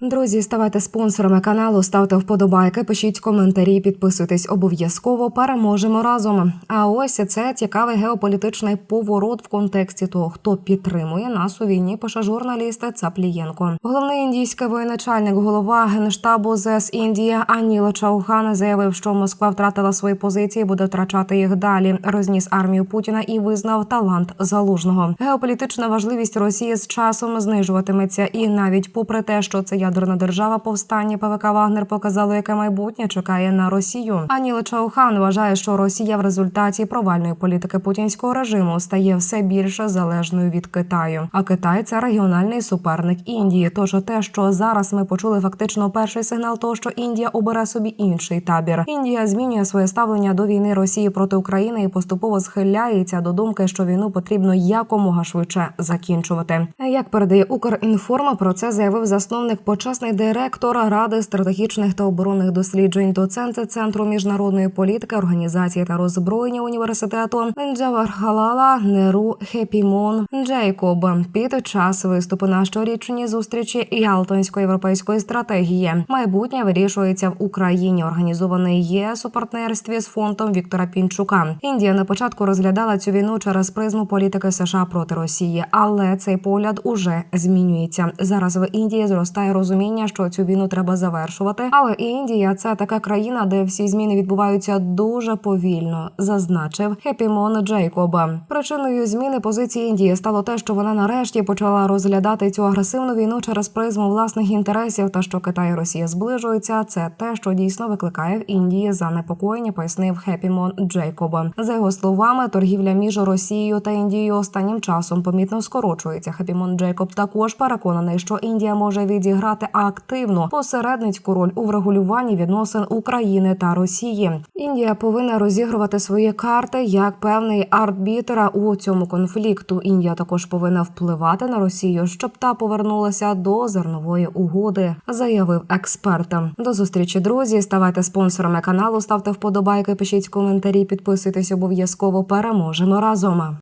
Друзі, ставайте спонсорами каналу, ставте вподобайки, пишіть коментарі, підписуйтесь обов'язково. Переможемо разом. А ось це цікавий геополітичний поворот в контексті того, хто підтримує нас у війні. Пише журналіст Цаплієнко. Головний індійський воєначальник, голова генштабу ЗС Індія Аніла Чаухан заявив, що Москва втратила свої позиції, буде втрачати їх далі. Розніс армію Путіна і визнав талант залужного. Геополітична важливість Росії з часом знижуватиметься, і навіть попри те, що це ядерна держава, повстання ПВК Вагнер показало, яке майбутнє чекає на Росію. Аніла Чаухан вважає, що Росія в результаті провальної політики путінського режиму стає все більше залежною від Китаю. А Китай це регіональний суперник Індії. Тож те, що зараз ми почули фактично перший сигнал, того, що Індія обере собі інший табір. Індія змінює своє ставлення до війни Росії проти України і поступово схиляється до думки, що війну потрібно якомога швидше закінчувати. Як передає Укрінформа, про це заявив засновник почесний директор ради стратегічних та оборонних досліджень, доцент центру міжнародної політики, організації та роззброєння університету Джавархалала Неру Хепімон Джейкоб під час виступу на щорічній зустрічі Ялтонської європейської стратегії. Майбутнє вирішується в Україні. Організований ЄС у партнерстві з фондом Віктора Пінчука. Індія на початку розглядала цю війну через призму політики США проти Росії, але цей погляд уже змінюється. Зараз в Індії зростає розуміння, що цю війну треба завершувати. Але Індія це така країна, де всі зміни відбуваються дуже повільно, зазначив Хепімон Джейкоба. Причиною зміни позиції Індії стало те, що вона нарешті почала розглядати цю агресивну війну через призму власних інтересів, та що Китай і Росія зближуються. Це те, що дійсно викликає в Індії занепокоєння, пояснив Хепімон Джейкоба. За його словами, торгівля між Росією та Індією останнім часом помітно скорочується. Хепімон Джейкоб також переконаний, що Індія може відіграти активну посередницьку роль у врегулюванні відносин України та Росії. Індія повинна розігрувати свої карти як певний арбітра у цьому конфлікту. Індія також повинна впливати на Росію, щоб та повернулася до зернової угоди, заявив експерт. До зустрічі, друзі. Ставайте спонсорами каналу, ставте вподобайки, пишіть коментарі, підписуйтесь обов'язково. Переможемо разом.